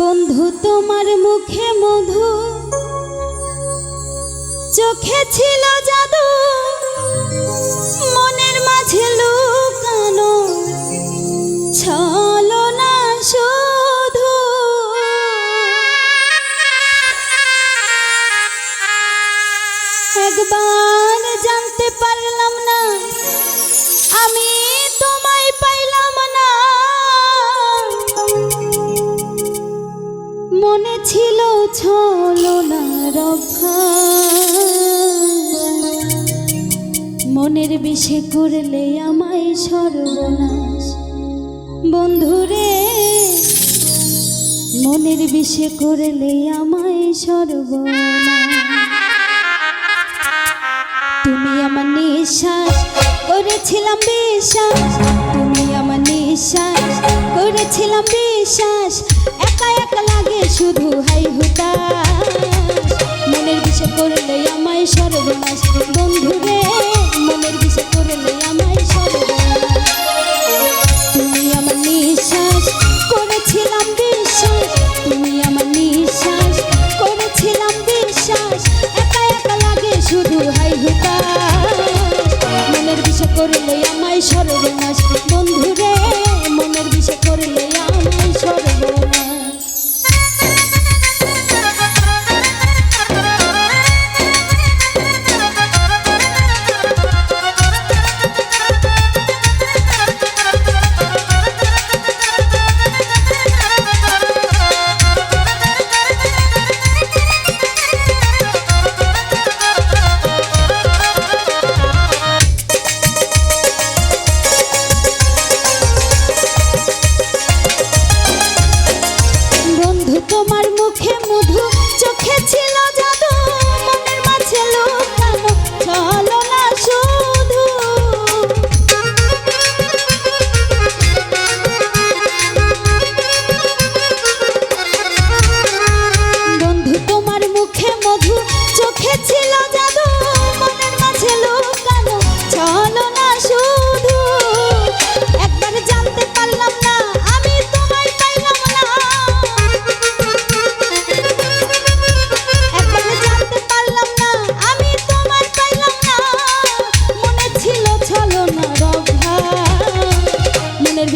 বন্ধু, তোমার মুখে মধু, চোখে ছিল জাদু, মনের মাঝে লুকানো, ছলো না শুধু। একবার যা ছিল ছলনার মনের বিষে করলে আমায় সর্বনাশ। বন্ধুরে, মনের বিষে করলে আমায় সর্বনাশ। তুমি আমার নিঃশ্বাস করেছিলাম বিশ্বাস। তুমি আমার নিঃশ্বাস করেছিলাম বিশ্বাস। শুধু হাই হুতা মনের বিষয় করলে আমায় সর্বনাশ বন্ধু।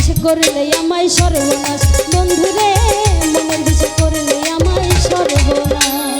দিশ করলে আমায় সর্বনাশ। বন্ধুরে মনের দিশ করলে আমায় সর্বনাশ।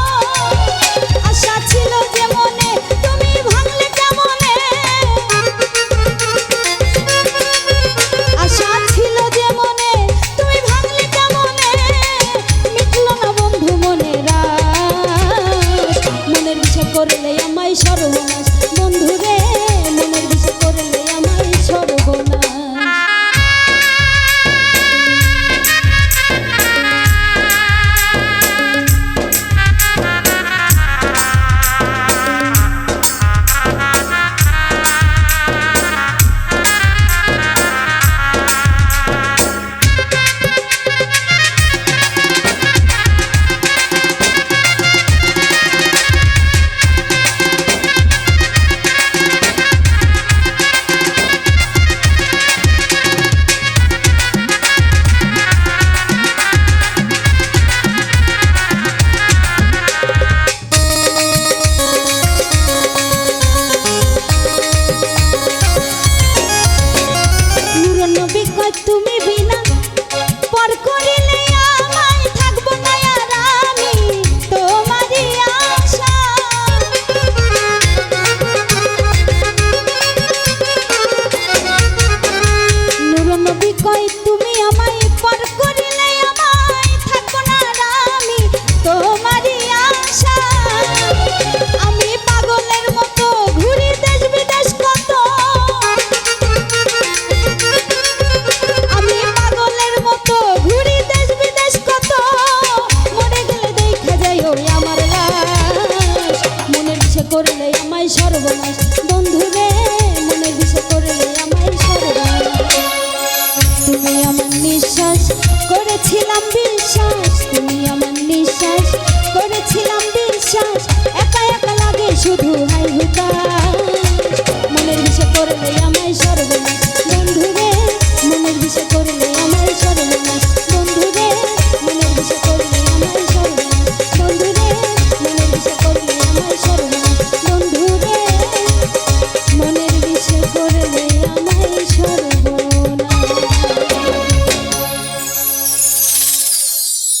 another one. করেছিলাম বিশ্বাস, তুমি আমার নিঃশ্বাস করেছিলাম বিশ্বাস। একা একা লাগে শুধু হাই হুকা মনের বিষে করলে আমায় সর্বনাশ, বন্ধু রে। মনের বিষে করলে আমায় সর্বনাশ, বন্ধু রে। মনের বিষে করলে আমায় সর্বনাশ, বন্ধু রে। মনের বিষে করলে